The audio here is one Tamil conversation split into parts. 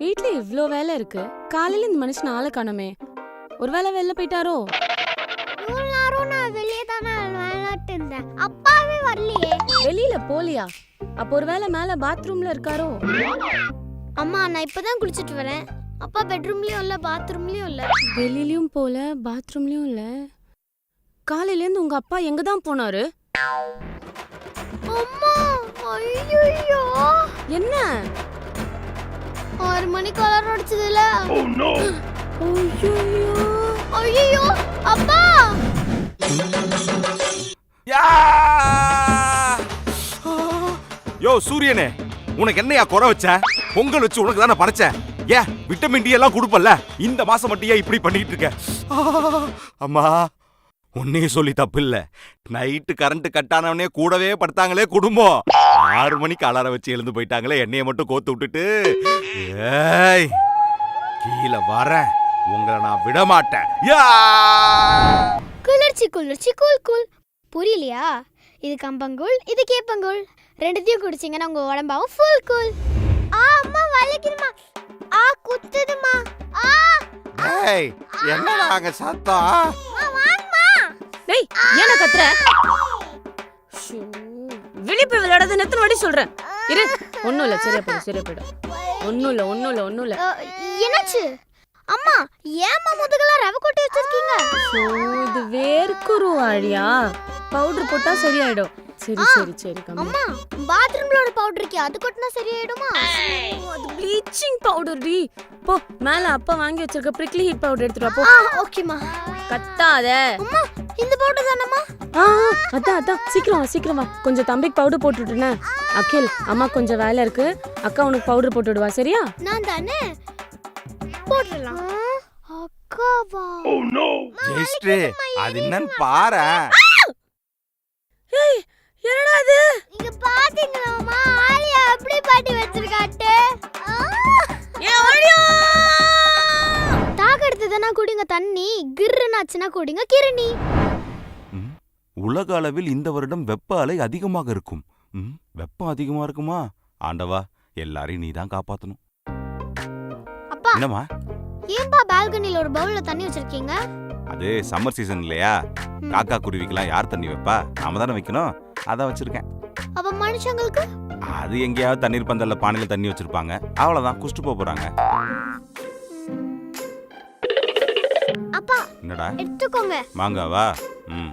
வீட்ல இவ்ளோ வேலை இருக்கு. காலையில இந்த மனுஷன் ஆளை காணோமே. ஒருவேளை வெளில போயிட்டாரோ? இவ்வளவு நேரம் நான் வெளியே தானே விளையாட்டு இருந்தேன். அப்பாவே வரலையே. வெளியில போலியா? அப்போ ஒருவேளை மேல பாத்ரூம்ல இருக்காரோ? அம்மா நான் இப்பதான் குளிச்சிட்டு வரேன். அப்பா பெட்ரூம்லயும் இல்ல பாத்ரூம்லயும் இல்ல. வெளியிலயும் போல பாத்ரூம்லயும் இல்ல. காலையில இருந்து உங்க அப்பா எங்க தான் போனாரு? அம்மா ஐயோ என்ன? ஆறு மணிக்கு அலாரம் அடிச்சதுல. ஐயோ ஐயோ அப்பா. யா! யோ சூரியனே உனக்கு என்னையா குறை வச்ச? பொங்கல் வச்சு உனக்கு தானே படைச்சேன் ஏன் விட்டமின் டி எல்லாம் கொடுப்பல்ல? இந்த மாசம் மட்டும் ஏன் இப்படி பண்ணிட்டு இருக்க! அம்மா உன்னையே சொல்லி தப்பு இல்ல நைட்டு கரண்ட் கட் ஆனவனே கூடவே படுத்தாங்களே குடும்பம். ஆறு மணிக்கு அலாரம் வச்சு எழுந்து போயிட்டாங்களே என்னைய மட்டும் கோத்து விட்டுட்டு. ஏய் கீழே வரேன் உங்களை நான் விட மாட்டேன் யா! குளிர்ச்சி குளிர்ச்சி கூல் கூல் புரியலையா? இது கம்பங்கூழ் இது கேப்பங்கூழ். ரெண்டுத்தையும் குடிச்சிங்கன்னா உங்க உடம்பாவும் ஃபுல் கூல் ஆ அம்மா வலிக்குதுமா ஆ குத்துதுமா ஆ ஏய் என்னடா அங்க சத்தம்? டேய் ஏன கத்துற? வெளிய போய் விளையாடாத எத்தனை வாட்டி சொல்றேன். இரு. ஒண்ணும் இல்ல சரியா போயிடும் சரியா போயிடும் ஒண்ணும் இல்ல ஒண்ணும் இல்ல ஒண்ணும் இல்ல. என்னாச்சு? அம்மா ஏம்மா முதுகெல்லாம் ரவை கொட்டி வச்சிருக்கீங்க? இது வேர்க்குரு ஆழியா பவுடர் போட்டா சரியாயிடும். சரி சரி சரி கம்மி அம்மா பாத்ரூம்ல ஒரு பவுடர் இருக்கே அது கொட்டினா சரியாயிடுமா? அது ப்ளீச்சிங் பவுடர் டி. போ மேல அப்பா வாங்கி வச்சிருக்க பிரிக்லி ஹீட் பவுடர் எடுத்துட்டு வா போ. ஆ ஓகேம்மா கத்தாத. அம்மா இந்த பவுடர் தானம்மா? ஆ ஆ, அதான் அதான். சீக்கிரம் வா சீக்கிரம் வா. கொஞ்சம் தம்பிக்கு பவுடர் போட்டு விட்டுனே அகில் அம்மா கொஞ்சம் வேலை இருக்கு. அக்கா உனக்கு பவுடர் போட்டு விடுவா சரியா? நான் தானே? போட்டுடலாம். அக்காவா? ஜெயஸ்ரீ அது என்னன்னு பாரேன். குடிங்க தண்ணி. கிர்ருனாச்சுன்னா குடிங்க கிருணி. உலக அளவில் இந்த வருடம் வெப்ப அலை அதிகமாக இருக்கும். ம், வெப்பம் அதிகமா இருக்குமா? ஆண்டவா எல்லாரையும் நீ தான் காப்பாத்தணும். அப்பா என்னம்மா? ஏன்பா பால்கனில ஒரு பவுல்ல தண்ணி வச்சிருக்கீங்க? அது சம்மர் சீசன் இல்லையா? ம். காக்கா குருவிக்கெல்லாம் யார் தண்ணி வைப்பா? நாம தானே வைக்கணும். அதான் வச்சிருக்கேன். அப்ப மனுஷங்களுக்கு? அது எங்கேயாவது தண்ணீர் பந்தல்ல பானையில தண்ணி வச்சிருப்பாங்க. அவ்வளவுதான் குஷ்டு போக போறாங்க. அப்பா என்னடா? எடுத்துக்கோங்க. மாங்காவா? ம்.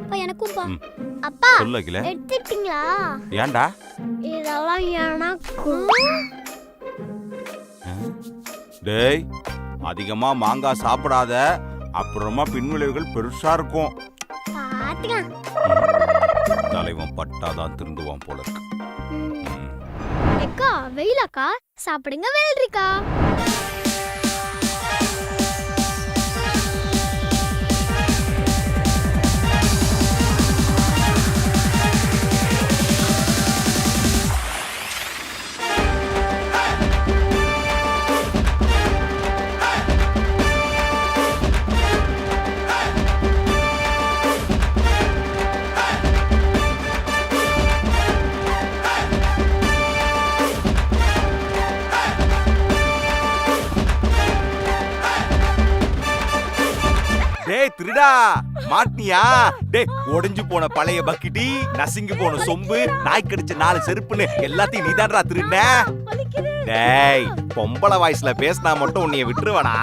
அப்பா எனக்கும்பா ம். அப்பா சொல்ல வைக்கல எடுத்துட்டீங்களா ஏன்டா? இதெல்லாம் எனக்கு டேய் அதிகமா மாங்காய் சாப்பிடாத. அப்புறமா பின்விளைவுகள் பெருசா இருக்கும். பாத்துக்கலாம் தலைவன் பட்டாதான் திருந்துவான் போல இருக்கு. ம். அக்கா வெயிலாக்கா. சாப்பிடுங்க வெள்ளரிக்கா. டேய் திருடா. மாட்டினியா? டேய் உடைஞ்சு போன பழைய பக்கிட்டி நசுங்கி போன சொம்பு நாய் கடிச்ச நாலு செருப்புன்னு எல்லாத்தையும் நீதான்டா திருடின. டேய் பொம்பளை வாய்ஸ்ல பேசினா மட்டும் உன்னைய விட்டுருவனா?